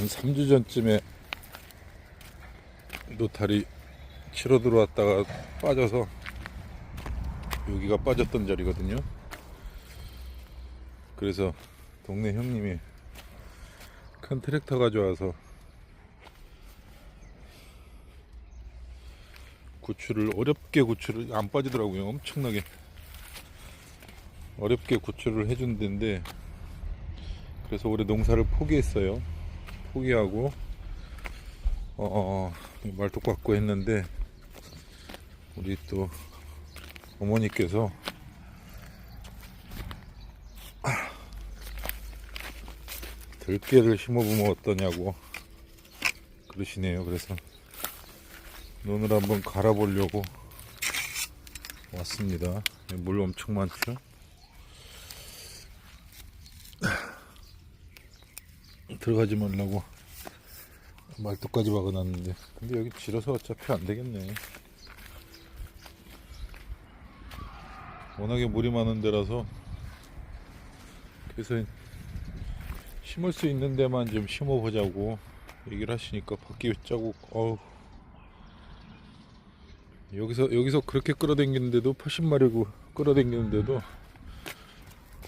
한 3주 전쯤에 노탈이 치러 들어왔다가 빠져서 여기가 빠졌던 자리거든요. 그래서 동네 형님이 큰 트랙터 가져와서 구출을 어렵게 구출을 안 빠지더라고요. 엄청나게 어렵게 구출을 해준 데인데 그래서 올해 농사를 포기했어요. 포기하고 어, 어, 말뚝 받고 했는데 우리 또 어머니께서 아, 들깨를 심어보면 어떠냐고 그러시네요. 그래서 논을 한번 갈아보려고 왔습니다. 물 엄청 많죠? 들어가지 말라고 말뚝까지 박아놨는데. 근데 여기 질어서 어차피 안 되겠네. 워낙에 물이 많은 데라서 그래서 심을 수 있는 데만 좀 심어 보자고 얘기를 하시니까 바퀴 자국 어우. 여기서 여기서 그렇게 끌어당기는데도 80마리고 끌어당기는데도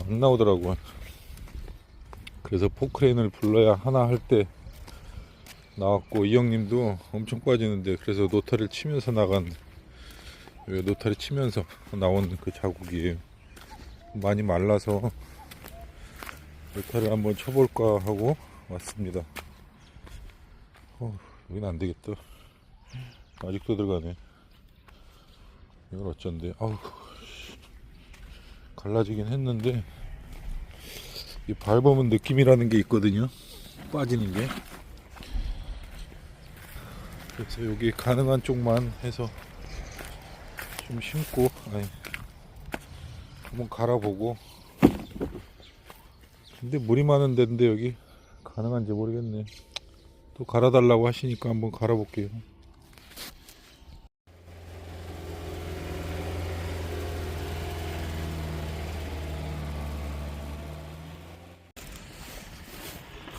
안 나오더라고 그래서 포크레인을 불러야 하나 할 때 나왔고 이 형님도 엄청 빠지는데 그래서 노타를 치면서 나간 왜 노타를 치면서 나온 그 자국이에요 많이 말라서 노타를 한번 쳐볼까 하고 왔습니다. 어, 여긴 안 되겠다. 아직도 들어가네. 이걸 어쩐데? 아우 갈라지긴 했는데 이 밟으면 느낌이라는 게 있거든요. 빠지는 게. 그래서 여기 가능한 쪽만 해서 좀 심고 아니, 한번 갈아보고. 근데 물이 많은 데인데 여기 가능한지 모르겠네. 또 갈아달라고 하시니까 한번 갈아볼게요.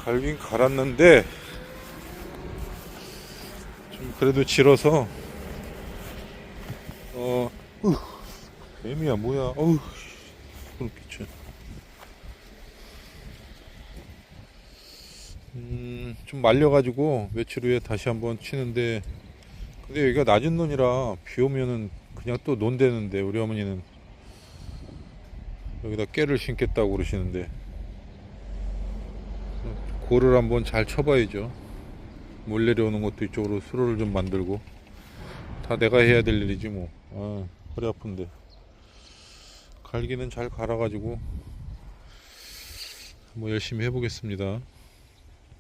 갈긴 갈았는데 좀 그래도 질어서. 어. 으, 애미야 뭐야? 어우 손 비쳐 음좀 말려가지고 며칠 후에 다시 한번 치는데. 근데 여기가 낮은 논이라 비 오면은 그냥 또 논대는데 우리 어머니는. 여기다 깨를 심겠다고 그러시는데 골을 한번 잘 쳐봐야죠. 물 내려오는 것도 이쪽으로 수로를 좀 만들고 다 내가 해야 될 일이지 뭐. 아, 허리 아픈데. 갈기는 잘 갈아 가지고 뭐 열심히 해보겠습니다.